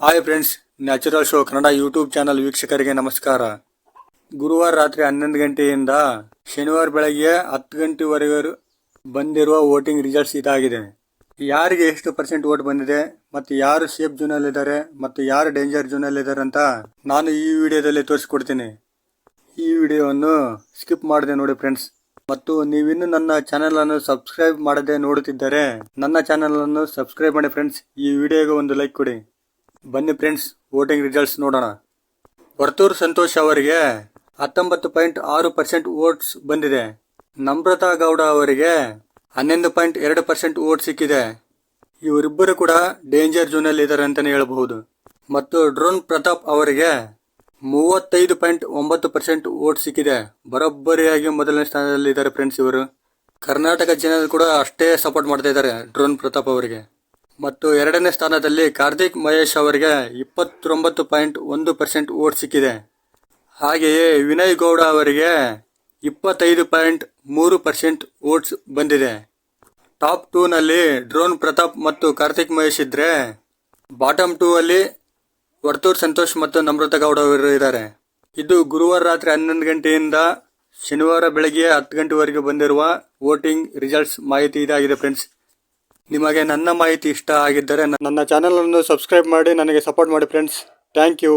Hi friends natural show Kannada YouTube channel ವೀಕ್ಷಕರಿಗೆ ನಮಸ್ಕಾರ. ಗುರುವಾರ ರಾತ್ರಿ ಹನ್ನೊಂದು ಗಂಟೆಯಿಂದ ಶನಿವಾರ ಬೆಳಗ್ಗೆ ಹತ್ತು ಗಂಟೆವರೆಗೂ ಬಂದಿರುವ ವೋಟಿಂಗ್ ರಿಸಲ್ಟ್ಸ್ ಇದಾಗಿದೆ. ಯಾರಿಗೆ ಎಷ್ಟು ಪರ್ಸೆಂಟ್ ವೋಟ್ ಬಂದಿದೆ ಮತ್ತು ಯಾರು ಸೇಫ್ ಜೋನಲ್ಲಿದ್ದಾರೆ ಮತ್ತು ಯಾರು ಡೇಂಜರ್ ಜೋನಲ್ಲಿದ್ದಾರೆ ಅಂತ ನಾನು ಈ ವಿಡಿಯೋದಲ್ಲಿ ತೋರಿಸ್ಕೊಡ್ತೀನಿ. ಈ ವಿಡಿಯೋವನ್ನು ಸ್ಕಿಪ್ ಮಾಡಿದೆ ನೋಡಿ ಫ್ರೆಂಡ್ಸ್ ಮತ್ತು ನೀವಿನ್ನೂ ನನ್ನ ಚಾನೆಲ್ ಅನ್ನು ಸಬ್ಸ್ಕ್ರೈಬ್ ಮಾಡದೆ ನೋಡುತ್ತಿದ್ದರೆ ನನ್ನ ಚಾನೆಲ್ ಅನ್ನು ಸಬ್ಸ್ಕ್ರೈಬ್ ಮಾಡಿ ಫ್ರೆಂಡ್ಸ್ ಈ ವಿಡಿಯೋಗೆ ಒಂದು ಲೈಕ್ ಕೊಡಿ. ಬನ್ನಿ ಫ್ರೆಂಡ್ಸ್ ವೋಟಿಂಗ್ ರಿಸಲ್ಟ್ಸ್ ನೋಡೋಣ. ವರ್ತೂರ್ ಸಂತೋಷ್ ಅವರಿಗೆ ಹತ್ತೊಂಬತ್ತು ಪಾಯಿಂಟ್ ಆರು ಪರ್ಸೆಂಟ್ ವೋಟ್ಸ್ ಬಂದಿದೆ. ನಮ್ರತಾ ಗೌಡ ಅವರಿಗೆ ಹನ್ನೊಂದು ಪಾಯಿಂಟ್ ಎರಡು ಪರ್ಸೆಂಟ್ ವೋಟ್ ಸಿಕ್ಕಿದೆ. ಇವರಿಬ್ಬರು ಕೂಡ ಡೇಂಜರ್ ಜೋನಲ್ಲಿ ಇದ್ದಾರೆ ಅಂತಲೇ ಹೇಳಬಹುದು. ಮತ್ತು ಡ್ರೋನ್ ಪ್ರತಾಪ್ ಅವರಿಗೆ ಮೂವತ್ತೈದು ಪಾಯಿಂಟ್ ಒಂಬತ್ತು ಪರ್ಸೆಂಟ್ ವೋಟ್ ಸಿಕ್ಕಿದೆ. ಬರೋಬ್ಬರಿಯಾಗಿ ಮೊದಲನೇ ಸ್ಥಾನದಲ್ಲಿ ಇದ್ದಾರೆ ಫ್ರೆಂಡ್ಸ್ ಇವರು. ಕರ್ನಾಟಕ ಜನರು ಕೂಡ ಅಷ್ಟೇ ಸಪೋರ್ಟ್ ಮಾಡ್ತಾ ಇದ್ದಾರೆ ಡ್ರೋನ್ ಪ್ರತಾಪ್ ಅವರಿಗೆ. ಮತ್ತು ಎರಡನೇ ಸ್ಥಾನದಲ್ಲಿ ಕಾರ್ತಿಕ್ ಮಹೇಶ್ ಅವರಿಗೆ ಇಪ್ಪತ್ತೊಂಬತ್ತು ಪಾಯಿಂಟ್ ಒಂದು ಪರ್ಸೆಂಟ್ ಓಟ್ ಸಿಕ್ಕಿದೆ. ಹಾಗೆಯೇ ವಿನಯ್ ಗೌಡ ಅವರಿಗೆ ಇಪ್ಪತ್ತೈದು ಪಾಯಿಂಟ್ ಮೂರು ಪರ್ಸೆಂಟ್ ಓಟ್ಸ್ ಬಂದಿದೆ. ಟಾಪ್ ಟೂನಲ್ಲಿ ಡ್ರೋನ್ ಪ್ರತಾಪ್ ಮತ್ತು ಕಾರ್ತಿಕ್ ಮಹೇಶ್ ಇದ್ದರೆ ಬಾಟಮ್ ಟೂ ಅಲ್ಲಿ ವರ್ತೂರ್ ಸಂತೋಷ್ ಮತ್ತು ನಮ್ರತ ಗೌಡ ಅವರು ಇದ್ದಾರೆ. ಇದು ಗುರುವಾರ ರಾತ್ರಿ ಹನ್ನೊಂದು ಗಂಟೆಯಿಂದ ಶನಿವಾರ ಬೆಳಗ್ಗೆ ಹತ್ತು ಗಂಟೆವರೆಗೆ ಬಂದಿರುವ ವೋಟಿಂಗ್ ರಿಸಲ್ಟ್ಸ್ ಮಾಹಿತಿ ಇದಾಗಿದೆ ಫ್ರೆಂಡ್ಸ್. ನಿಮಗೆ ನನ್ನ ಮಾಹಿತಿ ಇಷ್ಟ ಆಗಿದ್ದರೆ ನನ್ನ ಚಾನೆಲ್ ಅನ್ನು ಸಬ್ಸ್ಕ್ರೈಬ್ ಮಾಡಿ ನನಗೆ ಸಪೋರ್ಟ್ ಮಾಡಿ ಫ್ರೆಂಡ್ಸ್ ಥ್ಯಾಂಕ್ ಯು